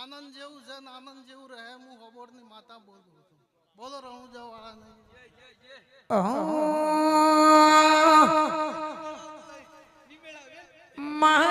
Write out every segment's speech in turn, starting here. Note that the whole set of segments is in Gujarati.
આનંદ જેવું છે ને આનંદ જેવું રહે હું હબોરની માતા બોલું છું. બોલો રણુજા વાળાને. મહતારિયા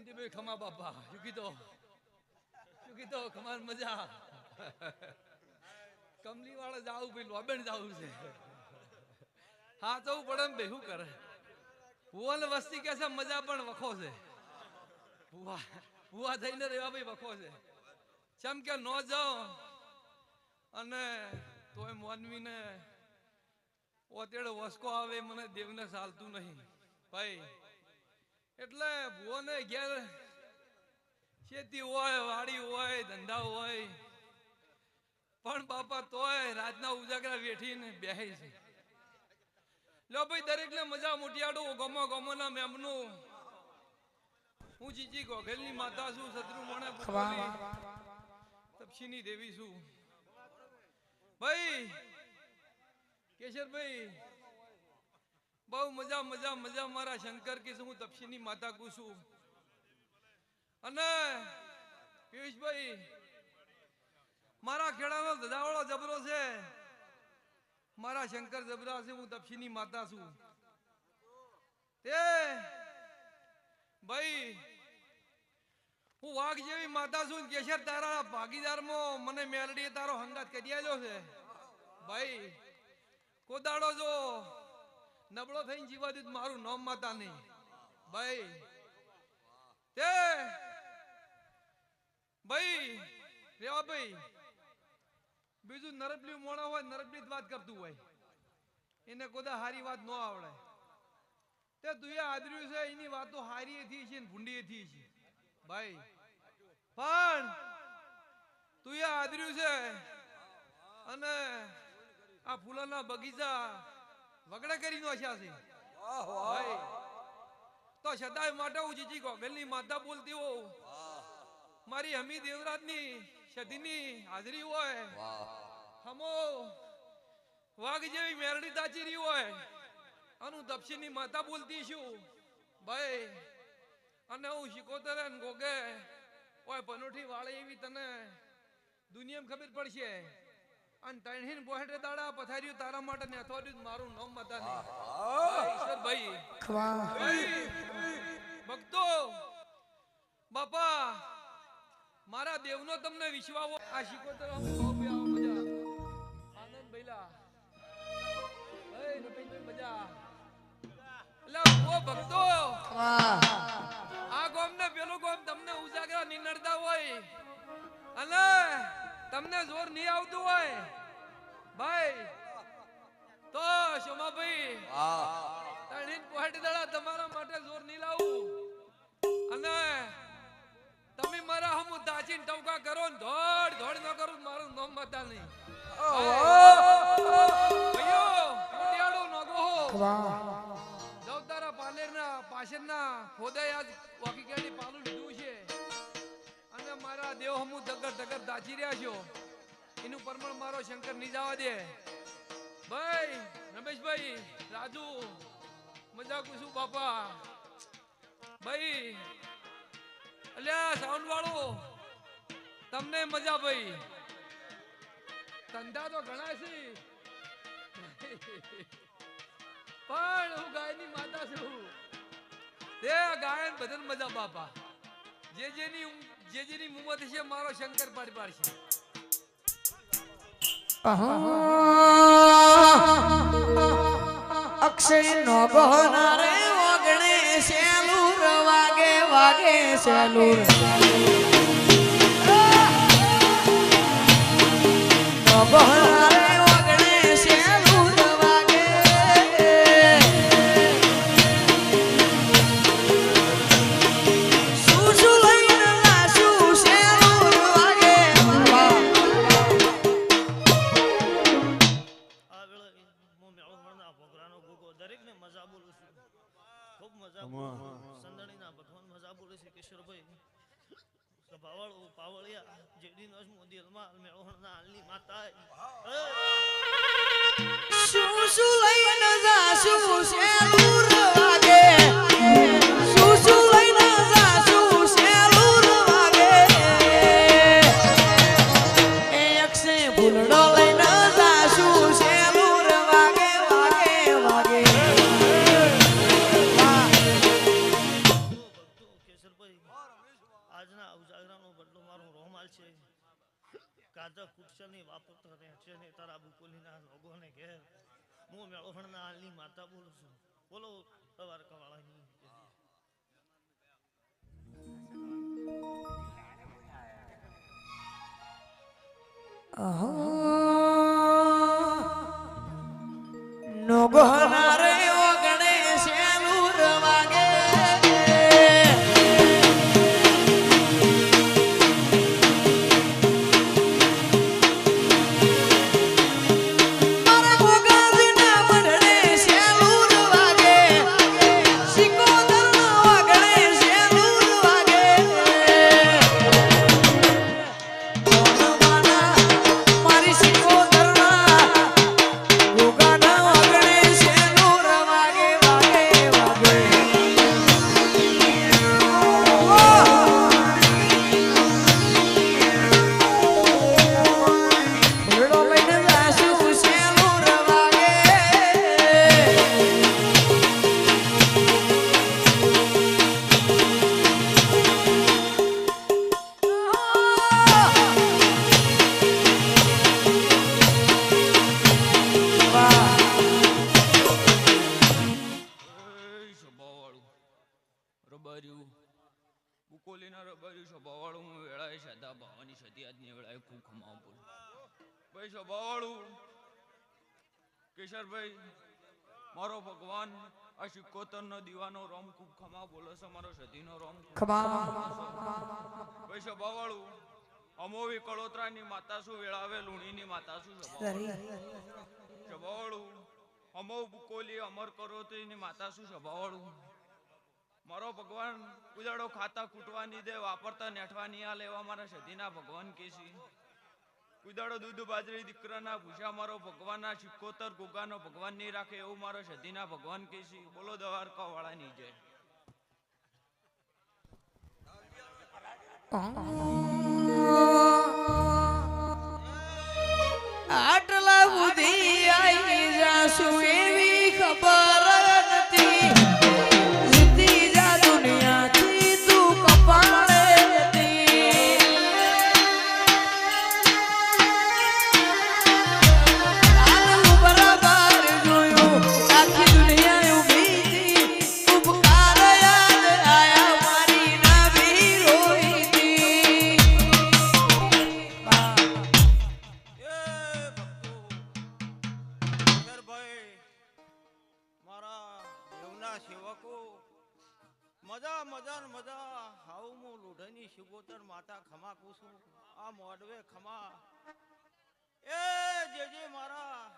ગાંધીભાઈ ખમા બાપા, શું કીધો? શું કીધો? ખમાર મજા. કમલી વાળા જાવું ભાઈ, લોબેણ જાવું છે. હા તો પડે ને ભાઈ, શું કરે? ભુવન વસ્તી કે છે, મજા પણ વખો છે. ભુવા ભુવા થઈને રહેવા ભાઈ વખો છે. ચમ કે ન જાઓ અને તોય માનવીને ઓતેડો વસકો આવે, મને દેવને ચાલતું નહીં. ભાઈ એટલે ભુવને ઘેર ખેતી હોય, વાડી હોય, ધંધા હોય. પણ બાપા તોય રાતના ઉજાગરા વેઠીને બેહે છે. લો ભાઈ, દરેકને મજા મોટિયાડું, ગમો ગમો ના મેમનું. હું જીજી ગોઘેલની માતા છું, શત્રુ મને તપસીની દેવી છું. ભાઈ, કેશરભાઈ બહુ મજા મજા મજા મારા શંકર કે હું તપસીની માતા કુસું અને પિયુષભાઈ, મારા ખેડાનો ધજાવાળો જબરો છે. મારા શંકર જબરા છે, હું તપસીની માતા છું. તે, ભાઈ, હું વાઘ જેવી માતા છું કેશર તારા ભાગીદારમાં મને મેલડીએ તારો હંગાત કરી આવ્યો છે. ભાઈ કોદાડો જો નબળો થઈને જીવા દીધું મારું નામ માતા નહીં. ભાઈ, તે, ભાઈ, રેવા ભાઈ, બીજું નરબલી મોણો હોય નરબલી વાત કરતું હોય. એને કોદા હારી વાત ન આવડે. તે તુયા આદર્યું છે, એની વાતો હારી થઈ છે ભૂંડી થી છે ભાઈ, પણ તુયા આદર્યું છે અને આ ફૂલોના બગીચા વગડે કરી નોખ્યા છે. તો સદાય માટે હું જીજી ગોગલની માતા બોલતી હોઉં મારી હમી દેવરાજની સદીની હાજરી હોય. હમો વાઘ જેવી મેરડી તાચી રહી હોય. અનુ દક્ષિણની માતા બોલતી છું. ભાઈ અને હું શીખોતર ગોગે ઓય પનોઠી વાળે એવી તને દુનિયામાં ખબર પડશે. અને તણહીન બોહેટે દાડા પથાર્યું તારા માટે ને અથવાડ્યું મારું નામ બધા ઈશ્વરભાઈ. ભાઈ, ભક્તો બાપા મારા દેવનો તમને વિશ્વાસ આ મજા. આનંદ મજા. એટલે ભક્તો આ ગોમ ને પેલું ગોમ તમને ઉજાગરા નિનડતા હોય. તમને જોર નહીં આવતું હોય. ભાઈ તો શોમાભાઈ તણીન પોહેટ દડા તમારા માટે જોર નહીં લાવું. અને તમે મારા હમ દાચીન ટવકા કરો ને ધોડ ધોડ ન કરો મારું નામ બતા નહીં. ભાઈઓ મોટિયાળો નગો હો. જવતારા પાલેરના પાછળના ખોદાય આજ વાકી કેડી પાલું લીધું છે મારા દેવ હમુ દગર દગર દાચી રહ્યા છો. એનું પરમણ મારો શંકરની જવા દે. ભાઈ, રમેશભાઈ, રાજુ મજા કુશું બાપા. ભાઈ, અલ્યા સાઉન્ડ વાળો તમને મજા ભાઈ. ધંધા તો ઘણા છે. પણ હું ગાયની માતા છું. તે ગાયન બદન મજા બાપા. જે જેની જે જેની મુમત છે, મારો શંકર પાડી પાડશે અક્ષય નો ગોનારે ઓગણે સેલુર વાગે વાગે સેલુર નો દરેકને મજા બોલું છું ખૂબ મજા બોલું. છું. સંદણીના ભગવાન મજા બોલે છે કિશોરભાઈ. સભાવાળો પાવળિયા જેડી નસ મોદીલમાં મેળો હળના હાલની માતા શું શું લઈને જાશું શેલુર કાજા કુટસની વાપરતો રહે છે ને તારા બુકોલીના લોગોને ઘેર. હું મેળો હળના હાલની માતા બોલું છું. બોલો, સવાર કવાળાની. નોગોનારે બુકોલીના રબાર્યું સ્વભાવવાળું હું વેળાએ સાદા ભાવાની સતી આજની વેળાએ ખમાવ બોલું ભાઈ સ્વભાવવાળું કેશરભાઈ મારો ભગવાન આ સિક્કોતરનો દીવાનો રોમ ખૂબ ખમા બોલે છે મારો સતીનો રોમ ખમા ભાઈ સ્વભાવવાળું અમોવી કળોતરાની માતા શું વેળાવે લુણીની માતા શું સ્વભાવવાળું અમો બુકોલી અમર કરો ની એની માતા શું સ્વભાવવાળું મારો ભગવાન ઉદાડો ખાતા કૂટવાની દે, વાપરતા નેઠવાની આ લેવા મારા સધીના ભગવાન કેસી ઉદાડો દૂધ બાજરી દીકરાના ભૂષા મારો ભગવાનના સિક્કોતર ગુગાનો ભગવાન નહીં રાખે એવું મારો સધીના ભગવાન કેસી બોલો દવારકા વાળાની જય. મજા મજા મજા. હાઉ હું લોઢાની શિગોતર માતા ખમા કુસું આ મોડવે ખમા. એ જે જે મારા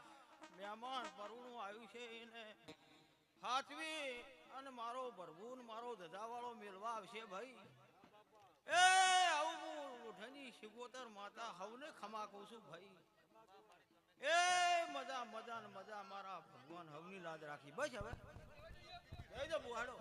મહેમાન પરુણું આવ્યું છે એને હાથવી અને મારો ભરભૂન, મારો ધજાવાળો મેળવા આવશે ભાઈ. એ આવું હું લોઢાની શિગોતર માતા હવને ખમા કહું છું ભાઈ. એ મજા મજા મજા મારા ભગવાન હવની લાજ રાખી. બસ હવે. જય જો બુહાડો.